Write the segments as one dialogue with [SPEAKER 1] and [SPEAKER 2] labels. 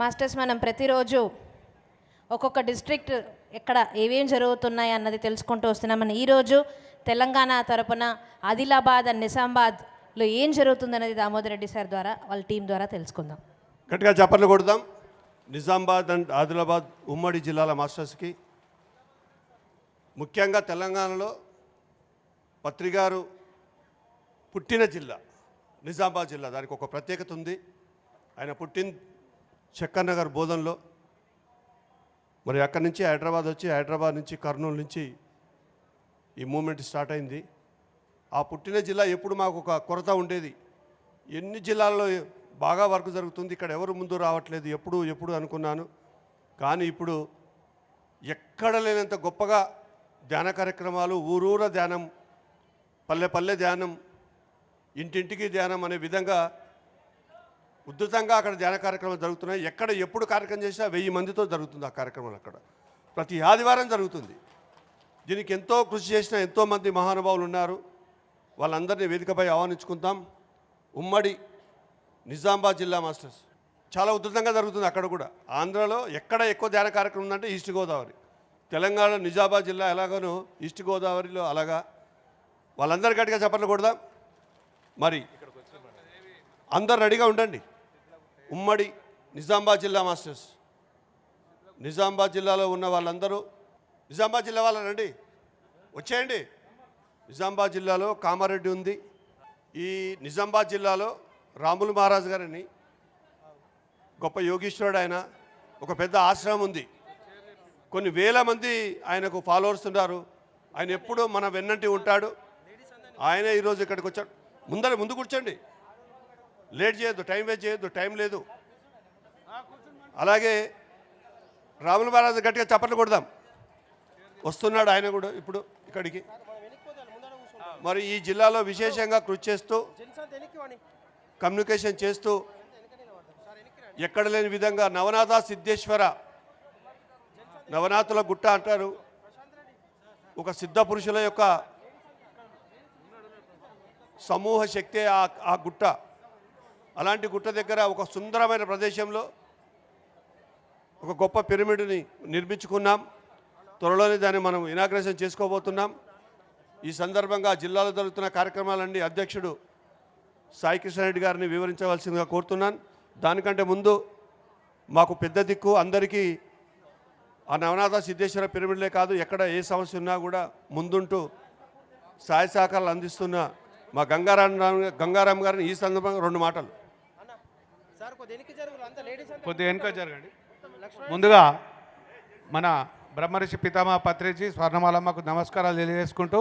[SPEAKER 1] Masters మనం ప్రతిరోజు ఒక్కొక్క డిస్ట్రిక్ట్ ఎక్కడ ఏవేం జరుగుతున్నాయి అన్నది తెలుసుకుంటూ వస్తున్నాం మనం ఈరోజు తెలంగాణ తరపున ఆదిలాబాద్ అండ్ నిజామాబాద్లో ఏం జరుగుతుందనేది దామోదర్ రెడ్డి సార్ ద్వారా వాళ్ళ టీం ద్వారా తెలుసుకుందాం.
[SPEAKER 2] గట్టిగా చప్పట్లు కొడదాం. నిజామాబాద్ అండ్ ఆదిలాబాద్ ఉమ్మడి జిల్లాల మాస్టర్స్కి ముఖ్యంగా తెలంగాణలో పత్రికారు పుట్టిన జిల్లా నిజామాబాద్ జిల్లా. దానికి ఒక ప్రత్యేకత ఉంది. ఆయన పుట్టిన చక్కన్నగర్ బోధనలో మరి అక్కడి నుంచి హైదరాబాద్ వచ్చి హైదరాబాద్ నుంచి కర్నూలు నుంచి ఈ మూమెంట్ స్టార్ట్ అయింది. ఆ పుట్టిన జిల్లా ఎప్పుడు మాకు ఒక కొరత ఉండేది. ఎన్ని జిల్లాల్లో బాగా వర్క్ జరుగుతుంది ఇక్కడ ఎవరు ముందు రావట్లేదు ఎప్పుడు ఎప్పుడు అనుకున్నాను. కానీ ఇప్పుడు ఎక్కడ లేనంత గొప్పగా ధ్యాన కార్యక్రమాలు ఊరూర ధ్యానం పల్లె పల్లె ధ్యానం ఇంటింటికి ధ్యానం అనే విధంగా ఉద్ధృతంగా అక్కడ ధ్యాన కార్యక్రమాలు జరుగుతున్నాయి. ఎక్కడ ఎప్పుడు కార్యక్రమం చేసినా వెయ్యి మందితో జరుగుతుంది ఆ కార్యక్రమం అక్కడ. ప్రతి ఆదివారం జరుగుతుంది. దీనికి ఎంతో కృషి చేసిన ఎంతోమంది మహానుభావులు ఉన్నారు. వాళ్ళందరినీ వేదికపై ఆహ్వానించుకుందాం. ఉమ్మడి నిజామాబాద్ జిల్లా మాస్టర్స్. చాలా ఉధృతంగా జరుగుతుంది అక్కడ కూడా. ఆంధ్రలో ఎక్కడ ఎక్కువ ధ్యాన కార్యక్రమం ఉందంటే ఈస్ట్ గోదావరి. తెలంగాణ నిజామాబాద్ జిల్లా ఎలాగనో ఈస్ట్ గోదావరిలో అలాగా. వాళ్ళందరికీ గట్టిగా చెప్పట్లు కొడదాం. మరి అందరు రెడీగా ఉండండి. ఉమ్మడి నిజామాబాద్ జిల్లా మాస్టర్స్. నిజామాబాద్ జిల్లాలో ఉన్న వాళ్ళందరూ నిజామాబాద్ జిల్లా వాళ్ళనండి వచ్చేయండి. నిజామాబాద్ జిల్లాలో కామారెడ్డి ఉంది. ఈ నిజామాబాద్ జిల్లాలో రాములు మహారాజు గారని గొప్ప యోగీశ్వరుడు ఆయన ఒక పెద్ద ఆశ్రమం ఉంది. కొన్ని వేల మంది ఆయనకు ఫాలోవర్స్ ఉన్నారు. ఆయన ఎప్పుడూ మన వెన్నంటి ఉంటాడు. ఆయన ఈరోజు ఇక్కడికి వచ్చాడు. ముందర ముందు కూర్చోండి. లేట్ చేయొద్దు టైం వేస్ట్ చేయొద్దు టైం లేదు. అలాగే రాముల మహారాజు గట్టిగా చప్పట్లు కొడదాం. వస్తున్నాడు ఆయన కూడా ఇప్పుడు ఇక్కడికి. మరి ఈ జిల్లాలో విశేషంగా కృషి చేస్తూ కమ్యూనికేషన్ చేస్తూ ఎక్కడ లేని విధంగా నవనాథ సిద్ధేశ్వర నవనాథుల గుట్ట అంటారు. ఒక సిద్ధ పురుషుల యొక్క సమూహ శక్తి ఆ ఆ గుట్ట. అలాంటి గుట్ట దగ్గర ఒక సుందరమైన ప్రదేశంలో ఒక గొప్ప పిరమిడ్ని నిర్మించుకున్నాం. త్వరలోనే దాన్ని మనం ఇనాగ్రేషన్ చేసుకోబోతున్నాం. ఈ సందర్భంగా జిల్లాలో జరుగుతున్న కార్యక్రమాలన్నీ అధ్యక్షుడు సాయి రెడ్డి గారిని వివరించవలసిందిగా కోరుతున్నాను. దానికంటే ముందు మాకు పెద్ద దిక్కు అందరికీ ఆ నవనాథ సిద్ధేశ్వర పిరమిడ్లే కాదు ఎక్కడ ఏ సమస్య ఉన్నా కూడా ముందుంటూ సాయ సహకారాలు అందిస్తున్న మా గంగారాం గంగారాం గారిని ఈ సందర్భంగా రెండు మాటలు.
[SPEAKER 3] కొద్దిగా వెనుక జరగండి. ముందుగా మన బ్రహ్మర్షి పితామహ పత్రిజీ స్వర్ణమాలమ్మకు నమస్కారాలు తెలియజేసుకుంటూ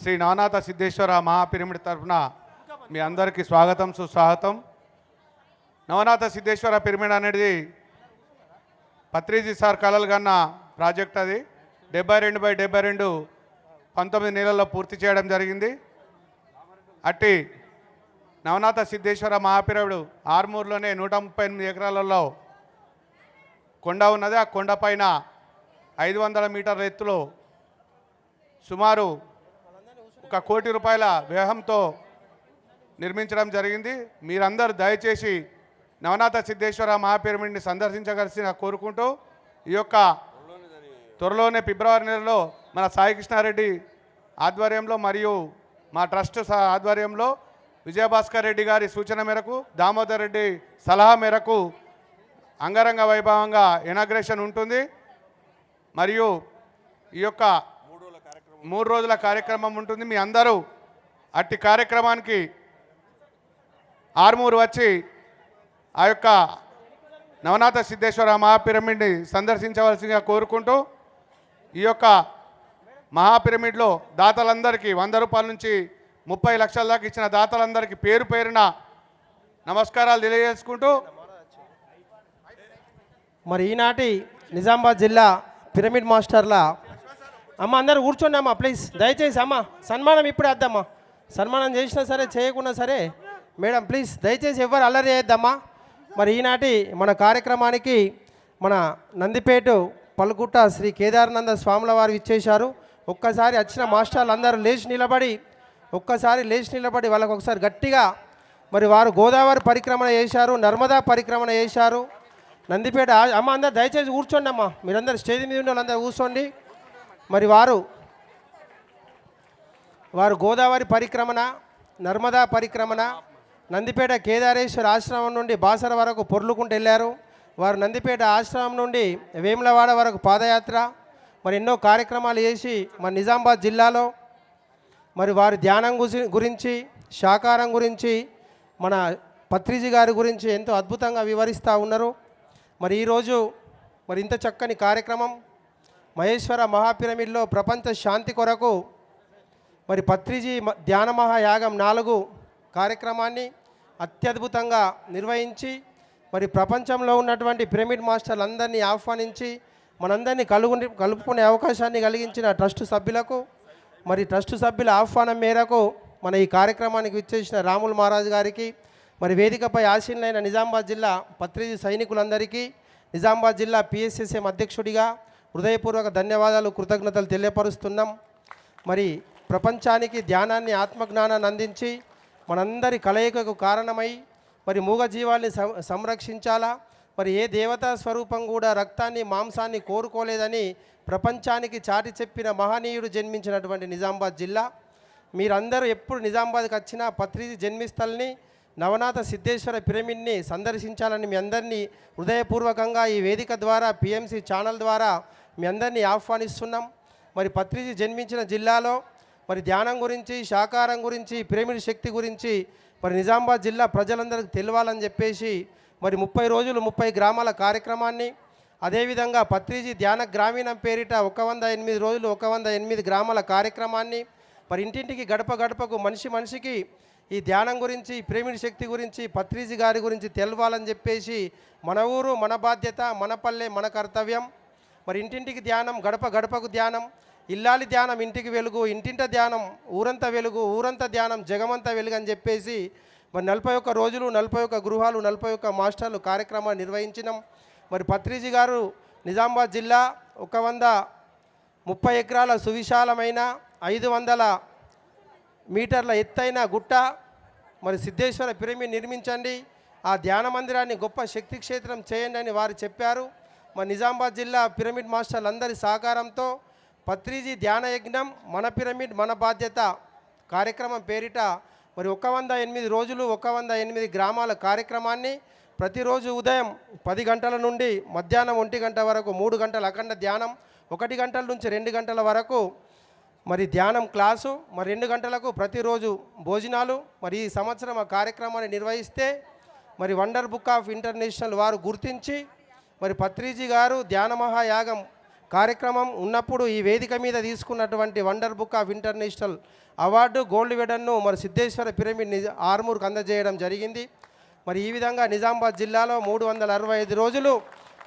[SPEAKER 3] శ్రీ నవనాథ సిద్ధేశ్వర మహాపిరమిడ్ తరఫున మీ అందరికీ స్వాగతం సుస్వాగతం. నవనాథ సిద్ధేశ్వర పిరమిడ్ అనేది పత్రిజీ సార్ కలలు కన్న ప్రాజెక్ట్ అది. డెబ్బై రెండు బై డెబ్బై రెండు పంతొమ్మిది నెలల్లో పూర్తి చేయడం జరిగింది. అట్టి నవనాథ సిద్ధేశ్వర మహాపిరవుడు ఆర్మూర్లోనే నూట ముప్పై ఎనిమిది ఎకరాలలో కొండ ఉన్నది. ఆ కొండపైన ఐదు వందల మీటర్ల ఎత్తులో సుమారు ఒక కోటి రూపాయల వ్యయంతో నిర్మించడం జరిగింది. మీరందరూ దయచేసి నవనాథ సిద్ధేశ్వర మహాపిరమిడ్ని సందర్శించగలిసిన కోరుకుంటూ ఈ యొక్క త్వరలోనే ఫిబ్రవరి నెలలో మన సాయి కృష్ణారెడ్డి ఆధ్వర్యంలో మరియు మా ట్రస్ట్ ఆధ్వర్యంలో విజయభాస్కర్ రెడ్డి గారి సూచన మేరకు దామోదర్ రెడ్డి సలహా మేరకు అంగరంగ వైభవంగా ఇనాగ్రేషన్ ఉంటుంది. మరియు ఈ యొక్క మూడు రోజుల కార్యక్రమం ఉంటుంది. మీ అందరూ అట్టి కార్యక్రమానికి ఆర్మూరు వచ్చి ఆ యొక్క నవనాథ సిద్ధేశ్వర మహాపిరమిడ్ని సందర్శించవలసిందిగా కోరుకుంటూ ఈ యొక్క మహాపిరమిడ్లో దాతలందరికీ వంద రూపాయల నుంచి ముప్పై లక్షల దాకా ఇచ్చిన దాతలందరికీ పేరు పేరున నమస్కారాలు తెలియజేసుకుంటూ
[SPEAKER 4] మరి ఈనాటి నిజామాబాద్ జిల్లా పిరమిడ్ మాస్టర్ల అమ్మ అందరు కూర్చోండి అమ్మ ప్లీజ్. దయచేసి అమ్మ సన్మానం ఇప్పుడే వద్దమ్మా సన్మానం చేసినా సరే చేయకున్నా సరే మేడం ప్లీజ్ దయచేసి ఎవరు అల్లరి చేయొద్దమ్మా. మరి ఈనాటి మన కార్యక్రమానికి మన నందిపేట పలుకుట్ట శ్రీ కేదారానంద స్వాముల వారు ఇచ్చేశారు. ఒక్కసారి వచ్చిన మాస్టర్లు అందరూ లేచి నిలబడి ఒక్కసారి లేచి నిలబడి వాళ్ళకు ఒకసారి గట్టిగా మరి వారు గోదావరి పరిక్రమణ చేశారు నర్మదా పరిక్రమణ చేశారు. నందిపేట అమ్మ అందరు దయచేసి కూర్చోండి అమ్మ. మీరందరూ స్టేజ్ మీద ఉన్న వాళ్ళందరూ కూర్చోండి. మరి వారు వారు గోదావరి పరిక్రమణ నర్మదా పరిక్రమణ నందిపేట కేదారేశ్వర ఆశ్రమం నుండి బాసర వరకు పొర్లుకుంటూ వెళ్ళారు. వారు నందిపేట ఆశ్రమం నుండి వేములవాడ వరకు పాదయాత్ర మరి ఎన్నో కార్యక్రమాలు చేసి మన నిజామాబాద్ జిల్లాలో మరి వారి ధ్యానం గురించి శాకారం గురించి మన పత్రిజీ గారి గురించి ఎంతో అద్భుతంగా వివరిస్తూ ఉన్నారు. మరి ఈరోజు మరి ఇంత చక్కని కార్యక్రమం మహేశ్వర మహాపిరమిడ్లో ప్రపంచ శాంతి కొరకు మరి పత్రిజీ మ- ధ్యాన మహాయాగం నాలుగు కార్యక్రమాన్ని అత్యద్భుతంగా నిర్వహించి మరి ప్రపంచంలో ఉన్నటువంటి పిరమిడ్ మాస్టర్లందరినీ ఆహ్వానించి మనందరినీ కలుగుని కలుపుకునే అవకాశాన్ని కలిగించిన ట్రస్ట్ సభ్యులకు మరి ట్రస్ట్ సభ్యుల ఆహ్వానం మేరకు మన ఈ కార్యక్రమానికి విచ్చేసిన రాములు మహారాజు గారికి మరి వేదికపై ఆశీనులైన నిజామాబాద్ జిల్లా పత్రిజీ సైనికులందరికీ నిజామాబాద్ జిల్లా పిఎస్ఎస్ఎం అధ్యక్షుడిగా హృదయపూర్వక ధన్యవాదాలు కృతజ్ఞతలు తెలియపరుస్తున్నాం. మరి ప్రపంచానికి ధ్యానాన్ని ఆత్మజ్ఞానాన్ని అందించి మనందరి కలయికకు కారణమై మరి మూగజీవాల్ని సం సంరక్షించాలా? మరి ఏ దేవతా స్వరూపం కూడా రక్తాన్ని మాంసాన్ని కోరుకోలేదని ప్రపంచానికి చాటి చెప్పిన మహనీయుడు జన్మించినటువంటి నిజామాబాద్ జిల్లా. మీరందరూ ఎప్పుడు నిజామాబాద్కి వచ్చినా పత్రిజీ జన్మిస్థల్ని నవనాథ సిద్ధేశ్వర పిరమిడ్ని సందర్శించాలని మీ అందరినీ హృదయపూర్వకంగా ఈ వేదిక ద్వారా పిఎంసి ఛానల్ ద్వారా మీ అందరినీ ఆహ్వానిస్తున్నాం. మరి పత్రిజీ జన్మించిన జిల్లాలో మరి ధ్యానం గురించి శాకారం గురించి పిరమిడ్ శక్తి గురించి మరి నిజామాబాద్ జిల్లా ప్రజలందరికీ తెలియాలని చెప్పేసి మరి ముప్పై రోజులు ముప్పై గ్రామాల కార్యక్రమాన్ని అదేవిధంగా పత్రిజీ ధ్యాన గ్రామీణం పేరిట ఒక వంద ఎనిమిది రోజులు ఒక వంద ఎనిమిది గ్రామాల కార్యక్రమాన్ని మరి ఇంటింటికి గడప గడపకు మనిషి మనిషికి ఈ ధ్యానం గురించి ప్రేమిడి శక్తి గురించి పత్రిజీ గారి గురించి తెలవాలని చెప్పేసి మన ఊరు మన బాధ్యత మన పల్లె మన కర్తవ్యం. మరి ఇంటింటికి ధ్యానం గడప గడపకు ధ్యానం ఇల్లాలి ధ్యానం ఇంటికి వెలుగు ఇంటింట ధ్యానం ఊరంతా వెలుగు ఊరంతా ధ్యానం జగమంతా వెలుగు అని చెప్పేసి మరి నలభై ఒక్క రోజులు నలభై ఒక్క గృహాలు నలభై ఒక్క మాస్టర్లు కార్యక్రమాన్ని నిర్వహించినాం. మరి పత్రిజీ గారు నిజామాబాద్ జిల్లా ఒక వంద ముప్పై ఎకరాల సువిశాలమైన ఐదు వందల మీటర్ల ఎత్తైన గుట్ట మరి సిద్ధేశ్వర పిరమిడ్ నిర్మించండి. ఆ ధ్యాన మందిరాన్ని గొప్ప శక్తి క్షేత్రం చేయండి అని వారు చెప్పారు. మరి నిజామాబాద్ జిల్లా పిరమిడ్ మాస్టర్లందరి సహకారంతో పత్రిజీ ధ్యాన యజ్ఞం మన పిరమిడ్ మన బాధ్యత కార్యక్రమం పేరిట మరి ఒక వంద ఎనిమిది రోజులు ఒక వంద ఎనిమిది గ్రామాల కార్యక్రమాన్ని ప్రతిరోజు ఉదయం పది గంటల నుండి మధ్యాహ్నం ఒంటి గంట వరకు మూడు గంటల అఖండ ధ్యానం ఒకటి గంటల నుంచి రెండు గంటల వరకు మరి ధ్యానం క్లాసు మరి రెండు గంటలకు ప్రతిరోజు భోజనాలు మరి ఈ సంవత్సరం ఆ కార్యక్రమాన్ని నిర్వహిస్తే మరి వండర్ బుక్ ఆఫ్ ఇంటర్నేషనల్ వారు గుర్తించి మరి పత్రిజీ గారు ధ్యాన మహాయాగం కార్యక్రమం ఉన్నప్పుడు ఈ వేదిక మీద తీసుకున్నటువంటి wonder book of international award gold మెడల్ను మరి సిద్ధేశ్వర పిరమిడ్ నిజ ఆర్మూర్కి అందజేయడం జరిగింది. మరి ఈ విధంగా నిజామాబాద్ జిల్లాలో మూడు వందల అరవై ఐదు రోజులు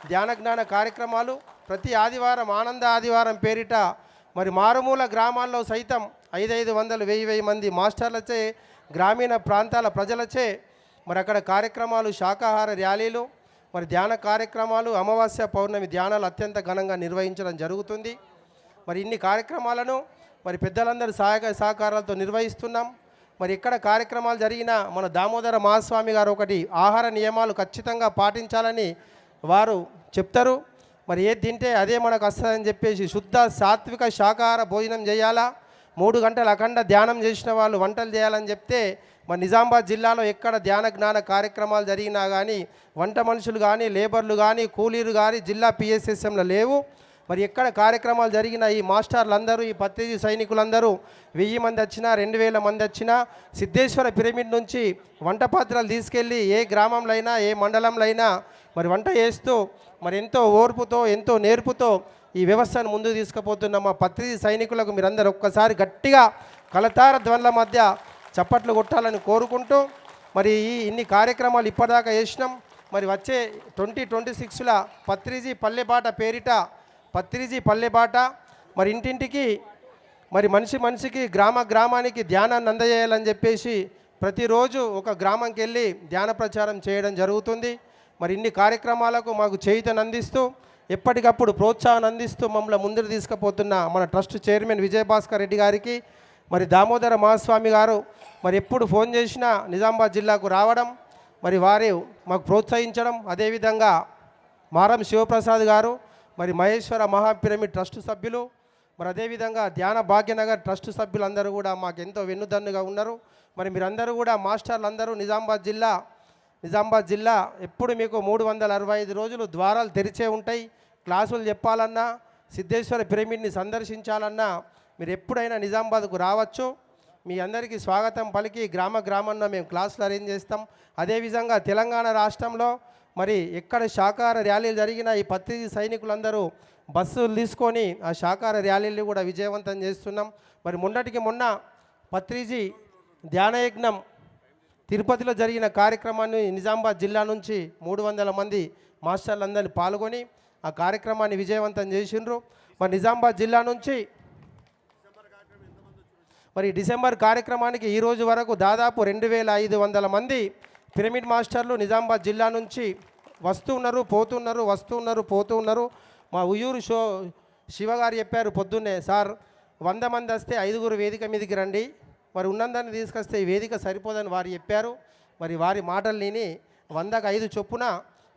[SPEAKER 4] ధ్యాన జ్ఞాన కార్యక్రమాలు ప్రతి ఆదివారం ఆనంద ఆదివారం పేరిట మరి మారుమూల గ్రామాల్లో సైతం ఐదైదు వందలు వెయ్యి వెయ్యి మంది మాస్టర్లచే గ్రామీణ ప్రాంతాల ప్రజలచే మరి అక్కడ కార్యక్రమాలు శాకాహార ర్యాలీలు మరి ధ్యాన కార్యక్రమాలు అమావాస్య పౌర్ణమి ధ్యానాలు అత్యంత ఘనంగా నిర్వహించడం జరుగుతుంది. మరి ఇన్ని కార్యక్రమాలను మరి పెద్దలందరూ సహాయక సహకారాలతో నిర్వహిస్తున్నాం. మరి ఎక్కడ కార్యక్రమాలు జరిగినా మన దామోదర మహాస్వామి గారు ఒకటి ఆహార నియమాలు ఖచ్చితంగా పాటించాలని వారు చెప్తారు. మరి ఏది తింటే అదే మనకు వస్తుందని చెప్పేసి శుద్ధ సాత్విక శాకాహార భోజనం చేయాలా? మూడు గంటలు అఖండ ధ్యానం చేసిన వాళ్ళు వంటలు చేయాలని చెప్తే మరి నిజామాబాద్ జిల్లాలో ఎక్కడ ధ్యాన జ్ఞాన కార్యక్రమాలు జరిగినా కానీ వంట మనుషులు కానీ లేబర్లు కానీ కూలీలు కానీ జిల్లా పిఎస్ఎస్ఎంలో లేవు. మరి ఎక్కడ కార్యక్రమాలు జరిగినా ఈ మాస్టర్లందరూ ఈ పత్రిజీ సైనికులందరూ వెయ్యి మంది వచ్చినా రెండు వేల మంది వచ్చినా సిద్ధేశ్వర పిరమిడ్ నుంచి వంట పాత్రలు తీసుకెళ్ళి ఏ గ్రామంలో అయినా ఏ మండలంలో అయినా మరి వంట చేస్తూ మరి ఎంతో ఓర్పుతో ఎంతో నేర్పుతో ఈ వ్యవస్థను ముందు తీసుకుపోతున్న మా పత్రిజీ సైనికులకు మీరందరూ ఒక్కసారి గట్టిగా కలతార ధ్వనుల మధ్య చప్పట్లు కొట్టాలని కోరుకుంటూ మరి ఈ ఇన్ని కార్యక్రమాలు ఇప్పటిదాకా చేసినాం. మరి వచ్చే ట్వంటీ ట్వంటీ సిక్స్లో పత్రిజీ పల్లెబాట పేరిట పత్రిజీ పల్లెబాట మరి ఇంటింటికి మరి మనిషి మనిషికి గ్రామ గ్రామానికి ధ్యానాన్ని అందజేయాలని చెప్పేసి ప్రతిరోజు ఒక గ్రామంకి వెళ్ళి ధ్యాన ప్రచారం చేయడం జరుగుతుంది. మరి ఇన్ని కార్యక్రమాలకు మాకు చేయుతను అందిస్తూ ఎప్పటికప్పుడు ప్రోత్సాహం అందిస్తూ మమ్మల్ని ముందుకు తీసుకుపోతున్న మన ట్రస్ట్ చైర్మన్ విజయభాస్కర్ రెడ్డి గారికి మరి దామోదర మహాస్వామి గారు మరి ఎప్పుడు ఫోన్ చేసినా నిజామాబాద్ జిల్లాకు రావడం మరి వారు మాకు ప్రోత్సహించడం అదేవిధంగా మారం శివప్రసాద్ గారు మరి మహేశ్వర మహాపిరమిడ్ ట్రస్ట్ సభ్యులు మరి అదేవిధంగా ధ్యాన భాగ్యనగర్ ట్రస్ట్ సభ్యులందరూ కూడా మాకు ఎంతో వెన్నుదన్నుగా ఉన్నారు. మరి మీరందరూ కూడా మాస్టర్లు అందరూ నిజామాబాద్ జిల్లా నిజామాబాద్ జిల్లా ఎప్పుడు మీకు మూడు వందల అరవై ఐదు రోజులు ద్వారాలు తెరిచే ఉంటాయి. క్లాసులు చెప్పాలన్నా సిద్ధేశ్వర పిరమిడ్ని సందర్శించాలన్నా మీరు ఎప్పుడైనా నిజామాబాద్కు రావచ్చు. మీ అందరికీ స్వాగతం పలికి గ్రామ గ్రామంలో మేము క్లాసులు అరేంజ్ చేస్తాం. అదేవిధంగా తెలంగాణ రాష్ట్రంలో మరి ఎక్కడ శాకాహార ర్యాలీలు జరిగినా ఈ పత్రిక సైనికులందరూ బస్సులు తీసుకొని ఆ శాకాహార ర్యాలీలు కూడా విజయవంతం చేస్తున్నాం. మరి మొన్నటికి మొన్న పత్రిజీ ధ్యానయజ్ఞం తిరుపతిలో జరిగిన కార్యక్రమాన్ని నిజామాబాద్ జిల్లా నుంచి మూడు వందల మంది మాస్టర్లందరినీ పాల్గొని ఆ కార్యక్రమాన్ని విజయవంతం చేసిండ్రు. మరి నిజామాబాద్ జిల్లా నుంచి మరి డిసెంబర్ కార్యక్రమానికి ఈ రోజు వరకు దాదాపు రెండు వేల ఐదు వందల మంది పిరమిడ్ మాస్టర్లు నిజామాబాద్ జిల్లా నుంచి వస్తున్నారు పోతున్నారు వస్తున్నారు పోతున్నారు. పోతూ ఉన్నారు మా ఉయ్యూరు షో శివగారు చెప్పారు పొద్దున్నే సార్ వంద మంది వస్తే ఐదుగురు వేదిక మీదకి రండి. మరి ఉన్నందరిని తీసుకొస్తే ఈ వేదిక సరిపోదని వారు చెప్పారు. మరి వారి మాటలు విని వందకు ఐదు చొప్పున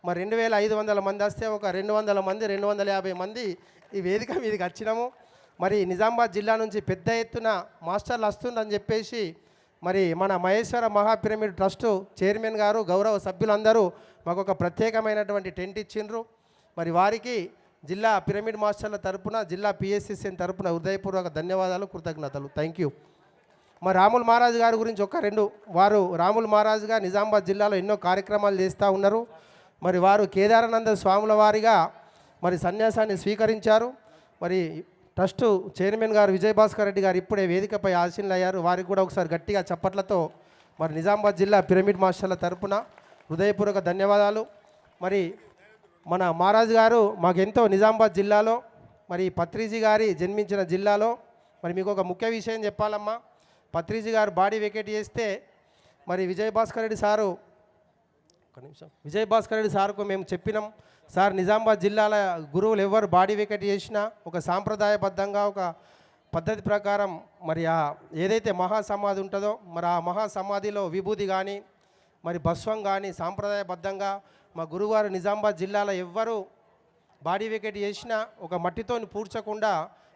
[SPEAKER 4] మరి రెండు వేల ఐదు వందల మంది వస్తే ఒక రెండు వందల మంది రెండు వందల యాభై మంది ఈ వేదిక మీదకి వచ్చినాము. మరి నిజామాబాద్ జిల్లా నుంచి పెద్ద ఎత్తున మాస్టర్లు వస్తుందని చెప్పేసి మరి మన మహేశ్వర మహాపిరమిడ్ ట్రస్టు చైర్మన్ గారు గౌరవ సభ్యులందరూ మాకు ఒక ప్రత్యేకమైనటువంటి టెంట్ ఇచ్చిండ్రు. మరి వారికి జిల్లా పిరమిడ్ మాస్టర్ల తరపున జిల్లా పిఎస్సిసిఎన్ తరపున హృదయపూర్వక ధన్యవాదాలు కృతజ్ఞతలు. థ్యాంక్ యూ మరి రాముల్ మహారాజు గారి గురించి ఒక రెండు వారు రాముల్ మహారాజుగా నిజామాబాద్ జిల్లాలో ఎన్నో కార్యక్రమాలు చేస్తూ ఉన్నారు. మరి వారు కేదారానంద స్వాముల వారిగా మరి సన్యాసాన్ని స్వీకరించారు. మరి ట్రస్టు చైర్మన్ గారు విజయభాస్కర్ రెడ్డి గారు ఇప్పుడే వేదికపై ఆశీనులు అయ్యారు వారికి కూడా ఒకసారి గట్టిగా చప్పట్లతో మరి నిజామాబాద్ జిల్లా పిరమిడ్ మాస్టర్ల తరపున హృదయపూర్వక ధన్యవాదాలు. మరి మన మహారాజు గారు మాకెంతో నిజామాబాద్ జిల్లాలో మరి పత్రిజీ గారి జన్మించిన జిల్లాలో మరి మీకు ఒక ముఖ్య విషయం చెప్పాలమ్మా. పత్రిజీ గారు బాడీ వెకేట్ చేస్తే మరి విజయభాస్కర్ రెడ్డి సారు ఒక నిమిషం. విజయభాస్కర్ రెడ్డి సార్కు మేము చెప్పినాం. సార్ నిజామాబాద్ జిల్లాల గురువులు ఎవరు బాడీ వికెట్ చేసినా ఒక సాంప్రదాయబద్ధంగా ఒక పద్ధతి ప్రకారం మరి ఆ ఏదైతే మహాసమాధి ఉంటుందో మరి ఆ మహాసమాధిలో విభూతి కానీ మరి భస్వం కానీ సాంప్రదాయబద్ధంగా మా గురువారు నిజామాబాద్ జిల్లాలో ఎవ్వరు బాడీ వికెట్ చేసినా ఒక మట్టితోని పూడ్చకుండా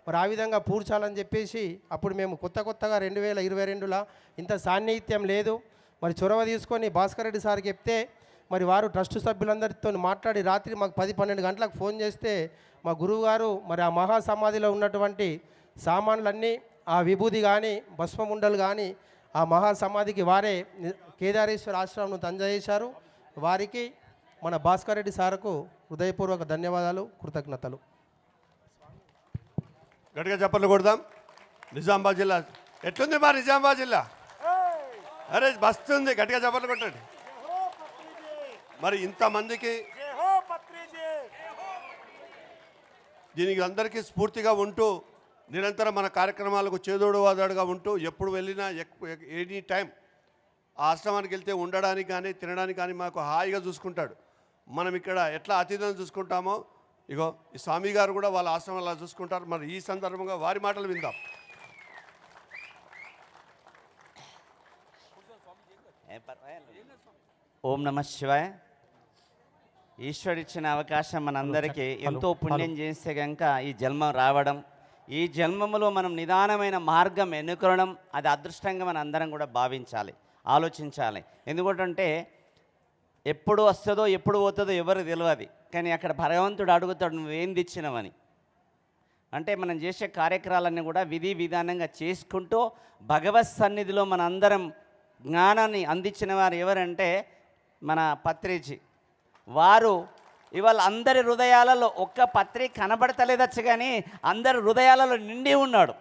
[SPEAKER 4] మరి ఆ విధంగా పూడ్చాలని చెప్పేసి అప్పుడు మేము కొత్త కొత్తగా రెండు వేల ఇరవై రెండులో ఇంత సాన్నిహిత్యం లేదు. మరి చొరవ తీసుకొని భాస్కర్ రెడ్డి సార్ చెప్తే మరి వారు ట్రస్ట్ సభ్యులందరితో మాట్లాడి రాత్రి మాకు పది పన్నెండు గంటలకు ఫోన్ చేస్తే మా గురువు గారు మరి ఆ మహాసమాధిలో ఉన్నటువంటి సామాన్లన్నీ ఆ విభూది కానీ భస్మముండలు కానీ ఆ మహాసమాధికి వారే కేదారేశ్వర ఆశ్రమం అందజేశారు వారికి మన భాస్కర్ రెడ్డి సార్కు హృదయపూర్వక ధన్యవాదాలు కృతజ్ఞతలు.
[SPEAKER 2] గట్టిగా చెప్పలు కొడదాం. నిజామాబాద్ జిల్లా. ఎట్లుంది మా నిజామాబాద్ జిల్లా? అరే బస్తుంది గట్టిగా చెప్పలు కొట్టండి. మరి ఇంతమందికి దీనికి అందరికీ స్ఫూర్తిగా ఉంటూ నిరంతరం మన కార్యక్రమాలకు చేదోడు వాదాడుగా ఉంటూ ఎప్పుడు వెళ్ళినా ఎనీ టైం ఆ ఆశ్రమానికి వెళ్తే ఉండడానికి కానీ తినడానికి కానీ మాకు హాయిగా చూసుకుంటాడు. మనం ఇక్కడ ఎట్లా అతిథులను చూసుకుంటామో ఇగో ఈ స్వామి గారు కూడా వాళ్ళ ఆశ్రమం అలా చూసుకుంటారు. మరి ఈ సందర్భంగా వారి మాటలు విందాం.
[SPEAKER 5] ఓం నమ శివాయ. ఈశ్వరుడిచ్చిన అవకాశం మనందరికీ. ఎంతో పుణ్యం చేస్తే కనుక ఈ జన్మ రావడం ఈ జన్మములో మనం నిదానమైన మార్గం ఎన్నుకోవడం అది అదృష్టంగా మన అందరం కూడా భావించాలి ఆలోచించాలి. ఎందుకంటే ఎప్పుడు వస్తుందో ఎప్పుడు పోతుందో ఎవరు తెలియదు కానీ అక్కడ భగవంతుడు అడుగుతాడు నువ్వేం తెచ్చినవని? అంటే మనం చేసే కార్యక్రమాలన్నీ కూడా విధి విధానంగా చేసుకుంటూ భగవత్ సన్నిధిలో మన అందరం జ్ఞానాన్ని అందించిన వారు ఎవరంటే మన పత్రిజీ. వారు ఇవాళ అందరి హృదయాలలో ఒక్క పత్రిక కనబడతలేదచ్చు కానీ అందరి హృదయాలలో నిండి ఉన్నాడు.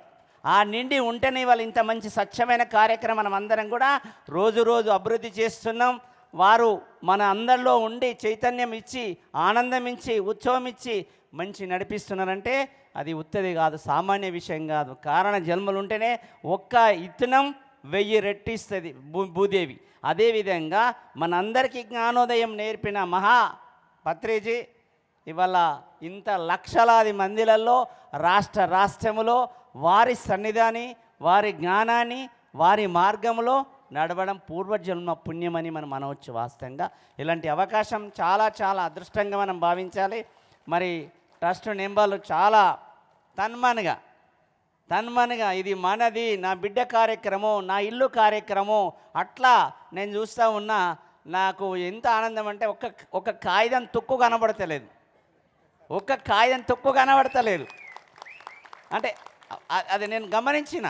[SPEAKER 5] ఆ నిండి ఉంటేనే ఇవాళ ఇంత మంచి స్వచ్ఛమైన కార్యక్రమం మనం అందరం కూడా రోజు రోజు అభివృద్ధి చేస్తున్నాం. వారు మన అందరిలో ఉండి చైతన్యం ఇచ్చి ఆనందం ఇచ్చి ఉత్సవం ఇచ్చి మంచి నడిపిస్తున్నారంటే అది ఉత్తది కాదు సామాన్య విషయం కాదు. కారణ జన్మలు ఉంటేనే ఒక్క ఇత్తనం వెయ్యి రెట్టిస్తుంది భూ భూదేవి. అదేవిధంగా మనందరికీ జ్ఞానోదయం నేర్పిన మహా పత్రిజీ ఇవాళ ఇంత లక్షలాది మందిలలో రాష్ట్ర రాష్ట్రములో వారి సన్నిధాని వారి జ్ఞానాన్ని వారి మార్గములో నడవడం పూర్వజన్మ పుణ్యమని మనం అనవచ్చు వాస్తవంగా. ఇలాంటి అవకాశం చాలా చాలా అదృష్టంగా మనం భావించాలి. మరి ట్రస్ట్ నెంబర్లు చాలా తన్మనగా తన్మనగా ఇది మనది నా బిడ్డ కార్యక్రమం నా ఇల్లు కార్యక్రమం. అట్లా నేను చూస్తూ ఉన్నా నాకు ఎంత ఆనందం అంటే ఒక ఒక కాగితం తొక్కు కనబడతలేదు. ఒక్క కాగితం తొక్కు కనబడతలేదు. అంటే అది నేను గమనించిన.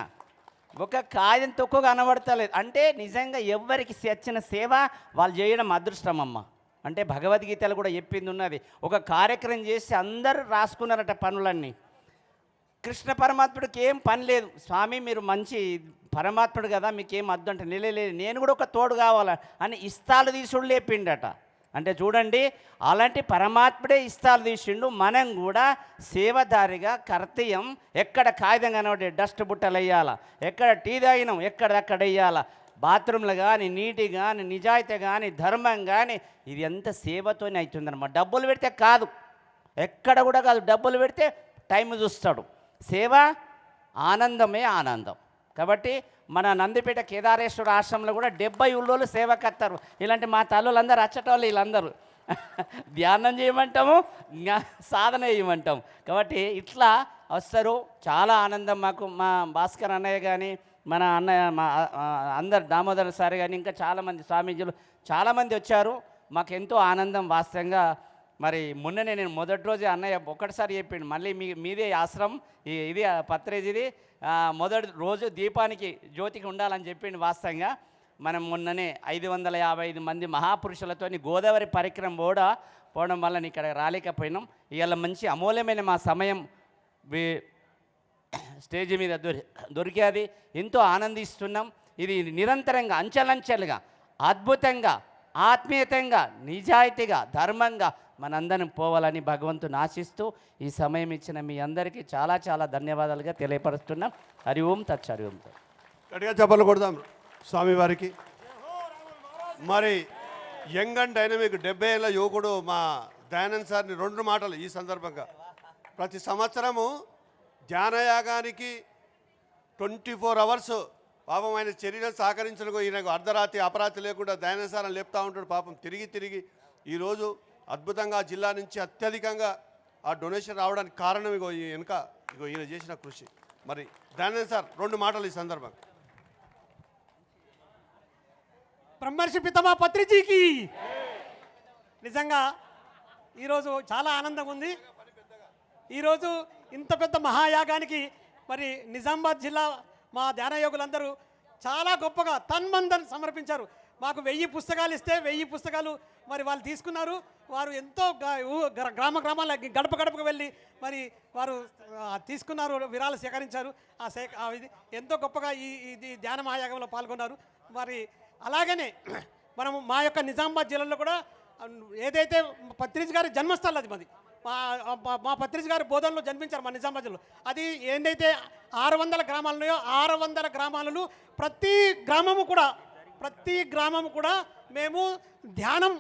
[SPEAKER 5] ఒక కాగితం తొక్కు కనబడతలేదు. అంటే నిజంగా ఎవరికి వచ్చిన సేవ వాళ్ళు చేయడం అదృష్టం అమ్మ అంటే భగవద్గీతలు కూడా చెప్పింది ఉన్నది. ఒక కార్యక్రమం చేసి అందరూ రాసుకున్నారట పనులన్నీ. కృష్ణ పరమాత్ముడికి ఏం పని లేదు. స్వామి మీరు మంచి పరమాత్ముడు కదా మీకేం అర్థం అంటే నిలలేదు నేను కూడా ఒక తోడు కావాల అని ఇస్తాలు తీసుడు లేపిండట. అంటే చూడండి అలాంటి పరమాత్ముడే ఇస్తాలు తీసిండు. మనం కూడా సేవదారిగా కర్తీయం ఎక్కడ కాగితం కనబడి డస్ట్ బుట్టలు వేయాలా ఎక్కడ టీ తాగినాం ఎక్కడక్కడ వేయాలా బాత్రూమ్లు కానీ నీటి కానీ నిజాయితీ కానీ ధర్మం కానీ ఇది ఎంత సేవతోనే అవుతుందన్నమాట. డబ్బులు పెడితే కాదు. ఎక్కడ కూడా కాదు డబ్బులు పెడితే టైం చూస్తాడు. సేవ ఆనందమే ఆనందం. కాబట్టి మన నందిపేట కేదారేశ్వర ఆశ్రమంలో కూడా డెబ్బై ఉల్లోలు సేవకత్తారు ఇలాంటి మా తల్లులందరూ అచ్చటోళ్ళు వీళ్ళందరూ. ధ్యానం చేయమంటాము సాధన చేయమంటాము. కాబట్టి ఇట్లా వస్తారు చాలా ఆనందం మాకు. మా భాస్కర్ అన్నయ్య కానీ మన అన్నయ్య మా అందరు దామోదర్ సార్ కానీ ఇంకా చాలామంది స్వామీజీలు చాలామంది వచ్చారు. మాకు ఎంతో ఆనందం వాస్తవంగా మరి మొన్ననే నేను మొదటి రోజు అన్నయ్య ఒక్కటిసారి చెప్పిండు మళ్ళీ మీ మీదే ఆశ్రమం ఈ- ఇది ఆ పత్రేజిది మొదటి రోజు దీపానికి జ్యోతికి ఉండాలని చెప్పిండు వాస్తవంగా. మనం మొన్ననే ఐదు వందల యాభై ఐదు మంది మహాపురుషులతో గోదావరి పరిక్రమ కూడా పోవడం వల్ల ఇక్కడ రాలేకపోయినాం. ఇవాళ మంచి అమూల్యమైన మా సమయం స్టేజ్ మీద దొరి దొరికేది. ఎంతో ఆనందిస్తున్నాం. ఇది నిరంతరంగా అంచెలంచెలుగా అద్భుతంగా ఆత్మీయతంగా నిజాయితీగా ధర్మంగా మనందరం పోవాలని భగవంతుని ఆశిస్తూ ఈ సమయం ఇచ్చిన మీ అందరికీ చాలా చాలా ధన్యవాదాలుగా తెలియపరుస్తున్నాం. హరి ఓం తచ్చ హరి ఓం
[SPEAKER 2] గట్టిగా చెప్పలు కొడదాం స్వామివారికి. మరి యంగ్ అండ్ డైనమిక్ డెబ్బై ఏళ్ళ యువకుడు మా దయానంద్ సార్ని రెండు మాటలు ఈ సందర్భంగా. ప్రతి సంవత్సరము ధ్యానయాగానికి ట్వంటీ ఫోర్ అవర్స్ పాపం ఆయన చర్యలు సహకరించడానికి ఈయనకు అర్ధరాత్రి అపరాత్రి లేకుండా దయానంద్ లేపుతూ ఉంటాడు. పాపం తిరిగి తిరిగి ఈరోజు అద్భుతంగా జిల్లా నుంచి అత్యధికంగా ఆ డొనేషన్ రావడానికి కారణం ఇగో ఈ వెనుక ఇగో ఈయన చేసిన కృషి. మరి దయానంద్ సార్ రెండు మాటలు ఈ సందర్భంగా
[SPEAKER 6] బ్రహ్మర్షి పితమా పత్రిజీకి. నిజంగా ఈరోజు చాలా ఆనందంగా ఉంది. ఈరోజు ఇంత పెద్ద మహాయాగానికి మరి నిజామాబాద్ జిల్లా మా ధ్యానయోగులందరూ చాలా గొప్పగా తన్మందన్ సమర్పించారు. మాకు వెయ్యి పుస్తకాలు ఇస్తే వెయ్యి పుస్తకాలు మరి వాళ్ళు తీసుకున్నారు. వారు ఎంతో గ్రామ గ్రామాల గడప గడపకు వెళ్ళి మరి వారు తీసుకున్నారు విరాలు సేకరించారు. ఆ సే ఇది ఎంతో గొప్పగా ఈ ఇది ధ్యాన మహాయాగంలో పాల్గొన్నారు. మరి అలాగనే మనము మా యొక్క నిజామాబాద్ జిల్లాలో కూడా ఏదైతే పత్రిజ్ గారి జన్మస్థలం అది మాది. మా మా- పత్రిజ్ గారి బోధనలో జన్మించారు మా నిజామాబాద్ జిల్లాలో. అది ఏందైతే ఆరు వందల గ్రామాలు ఆరు వందల గ్రామాలలో ప్రతి గ్రామము కూడా ప్రతి గ్రామము కూడా మేము ధ్యానం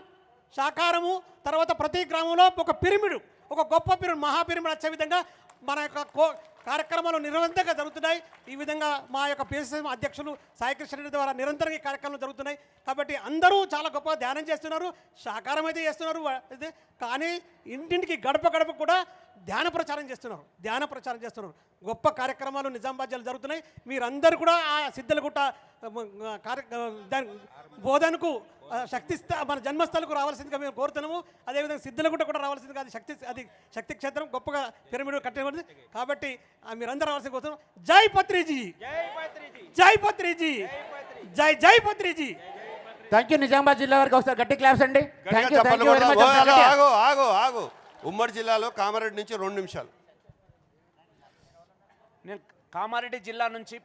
[SPEAKER 6] సాకారము తర్వాత ప్రతి గ్రామంలో ఒక పిరమిడ్ ఒక గొప్ప పిరమిడ్ మహాపిరమిడ్ వచ్చే విధంగా మన యొక్క కో- కార్యక్రమాలు నిరంతరంగా జరుగుతున్నాయి. ఈ విధంగా మా యొక్క పిఎస్ఎం అధ్యక్షులు సాయికృష్ణ రెడ్డి ద్వారా నిరంతరంగా ఈ కార్యక్రమాలు జరుగుతున్నాయి. కాబట్టి అందరూ చాలా గొప్ప ధ్యానం చేస్తున్నారు సాకారం అయితే చేస్తున్నారు ఇది. కానీ ఇంటింటికి గడప గడప కూడా ధ్యాన ప్రచారం చేస్తున్నారు. ధ్యాన ప్రచారం చేస్తున్నారు. గొప్ప కార్యక్రమాలు నిజామాబాద్ జిల్లాలో జరుగుతున్నాయి. మీరందరూ కూడా ఆ సిద్ధలగుట్ట కార్య దాని బోధనకు శక్తి మన జన్మస్థలకు రావాల్సిందిగా మేము కోరుతున్నాము. అదేవిధంగా సిద్ధలగుట్ట కూడా రావాల్సిందిగా అది శక్తి అది శక్తి క్షేత్రం గొప్పగా పిరమిడ్ కట్టబడింది కాబట్టి ఆ, మీరందరూ రావాల్సింది కోరుతున్నాం జై పత్రిజీ! జై పత్రిజీ! జై జై పత్రిజీ!
[SPEAKER 7] థ్యాంక్ యూ నిజామాబాద్ జిల్లా వారికి ఒకసారి గట్టి క్లాప్స్ అండి. థ్యాంక్ యూ థ్యాంక్
[SPEAKER 2] చప్పట్లు
[SPEAKER 7] యూ వెరీ
[SPEAKER 2] కొడదాం. ఓ,
[SPEAKER 7] మచ్
[SPEAKER 2] ఆగు ఆగు ఆగు. ఉమ్మడి జిల్లాలో కామారెడ్డి నుంచి రెండు నిమిషాలు.
[SPEAKER 8] నేను కామారెడ్డి జిల్లా నుంచి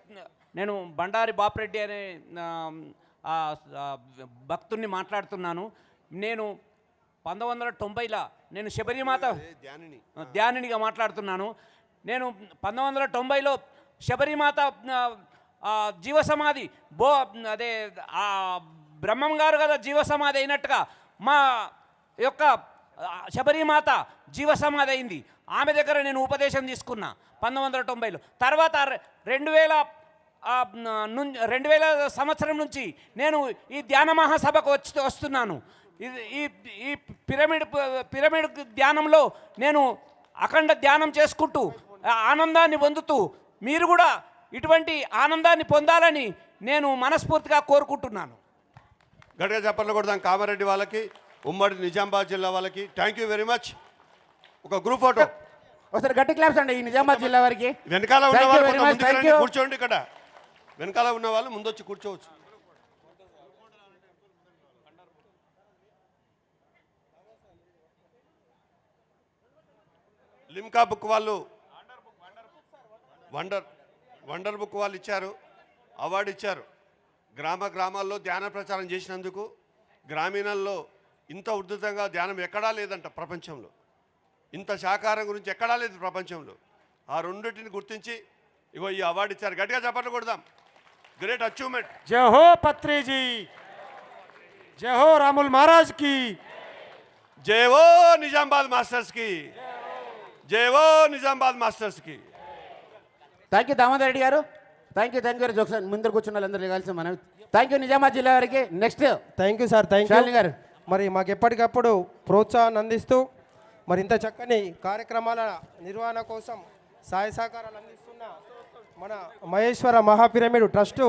[SPEAKER 8] నేను బండారి బాపిరెడ్డి అనే భక్తుణ్ణి మాట్లాడుతున్నాను. నేను పంతొమ్మిది వందల తొంభైలో నేను శబరిమాత
[SPEAKER 2] ధ్యానిని.
[SPEAKER 8] ధ్యానినిగా మాట్లాడుతున్నాను. నేను పంతొమ్మిది వందల తొంభైలో శబరిమాత జీవ సమాధి బో అదే బ్రహ్మం గారు కదా జీవ సమాధి అయినట్టుగా మా యొక్క శబరిమాత జీవసమాధి అయింది ఆమె దగ్గర నేను ఉపదేశం తీసుకున్నా పంతొమ్మిది వందల తొంభైలో. తర్వాత రెండు వేల రెండు వేల సంవత్సరం నుంచి నేను ఈ ధ్యాన మహాసభకు వచ్చి వస్తున్నాను. ఇది ఈ ఈ పిరమిడ్ పిరమిడ్ ధ్యానంలో నేను అఖండ ధ్యానం చేసుకుంటూ ఆనందాన్ని పొందుతూ మీరు కూడా ఇటువంటి ఆనందాన్ని పొందాలని నేను మనస్ఫూర్తిగా కోరుకుంటున్నాను.
[SPEAKER 2] గట్టిగా చెప్పట్లు కొడదాం కామారెడ్డి వాళ్ళకి. ఉమ్మడి నిజామాబాద్ జిల్లా వాళ్ళకి. థ్యాంక్ యూ వెరీ మచ్ ఒక గ్రూప్ ఫోటో
[SPEAKER 7] ఒకసారి గట్టి క్లాప్స్ అండి ఈ నిజామాబాద్ జిల్లా వారికి.
[SPEAKER 2] వెనకాల ఉన్న వాళ్ళు ముందుకు రండి. కూర్చోండి ఇక్కడ. వెనకాల ఉన్న వాళ్ళు ముందొచ్చి కూర్చోవచ్చు. లిమ్కా బుక్ వాళ్ళు వండర్ వండర్ బుక్ వాళ్ళు ఇచ్చారు. అవార్డు ఇచ్చారు. గ్రామ గ్రామాల్లో ధ్యాన ప్రచారం చేసినందుకు గ్రామీణాల్లో ఇంత ఉద్ధృతంగా ధ్యానం ఎక్కడా లేదంట ప్రపంచంలో. ఇంత శాకారం గురించి ఎక్కడా లేదు ప్రపంచంలో. ఆ రెండింటిని గుర్తించి ఇగో ఈ అవార్డు ఇచ్చారు. గట్టిగా చెప్పట్లు కొడదాం. గ్రేట్ అచీవ్మెంట్
[SPEAKER 4] జై హో పత్రిజీ. జై హో రాముల్ మహారాజ్కి
[SPEAKER 2] జేవో నిజామాబాద్ మాస్టర్స్కి. జేవో నిజామాబాద్ మాస్టర్స్కి.
[SPEAKER 7] థ్యాంక్ యూ దామోదర్ రెడ్డి గారు. థ్యాంక్ యూ థ్యాంక్ యూ ఒకసారి ముందర కూర్చున్న వాళ్ళందరూ కలిసి మనం థ్యాంక్ యూ నిజామాబాద్ జిల్లా వారికి. Next
[SPEAKER 4] thank you sir thank you
[SPEAKER 7] గారు.
[SPEAKER 4] మరి మాకు ఎప్పటికప్పుడు ప్రోత్సాహాన్ని అందిస్తూ మరి ఇంత చక్కని కార్యక్రమాల నిర్వహణ కోసం సహాయ సహకారాలు అందిస్తున్న మన మహేశ్వర మహాపిరమిడ్ ట్రస్టు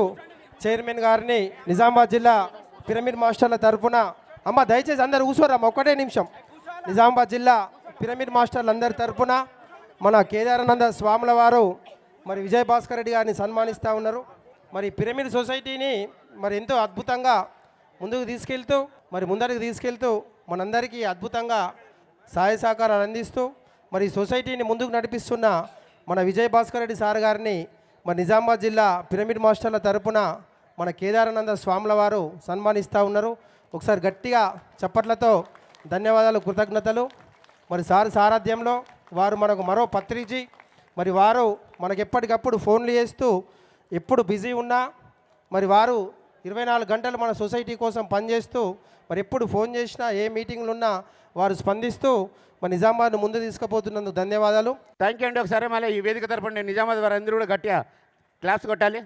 [SPEAKER 4] చైర్మన్ గారిని నిజామాబాద్ జిల్లా పిరమిడ్ మాస్టర్ల తరఫున అమ్మ దయచేసి అందరు కూర్చోరమ్మ ఒక్కటే నిమిషం. నిజామాబాద్ జిల్లా పిరమిడ్ మాస్టర్లు అందరి తరఫున మన కేదారానంద స్వాముల వారు మరి విజయ్ భాస్కర్ రెడ్డి గారిని సన్మానిస్తూ ఉన్నారు. మరి పిరమిడ్ సొసైటీని మరి ఎంతో అద్భుతంగా ముందుకు తీసుకెళ్తూ మరి ముందరికి తీసుకెళ్తూ మనందరికీ అద్భుతంగా సహాయ సహకారాలు అందిస్తూ మరి సొసైటీని ముందుకు నడిపిస్తున్న మన విజయ్ భాస్కర్ రెడ్డి సార్ గారిని మరి నిజామాబాద్ జిల్లా పిరమిడ్ మాస్టర్ల తరపున మన కేదారానంద స్వాముల వారు సన్మానిస్తూ ఉన్నారు. ఒకసారి గట్టిగా చప్పట్లతో ధన్యవాదాలు కృతజ్ఞతలు. మరి సార్ సారథ్యంలో వారు మనకు మరో పత్రిచి మరి వారు మనకు ఎప్పటికప్పుడు ఫోన్లు చేస్తూ ఎప్పుడు బిజీ ఉన్నా మరి వారు ఇరవై నాలుగు గంటలు మన సొసైటీ కోసం పనిచేస్తూ మరి ఎప్పుడు ఫోన్ చేసినా ఏ మీటింగ్లు ఉన్నా వారు స్పందిస్తూ మరి నిజామాబాద్ను ముందు తీసుకుపోతున్నందుకు ధన్యవాదాలు.
[SPEAKER 7] థ్యాంక్ యూ అండి. ఒకసారి మళ్ళీ ఈ వేదిక తరపున నేను నిజామాబాద్ వారు అందరూ కూడా గట్టిగా క్లాప్స్ కొట్టాలి.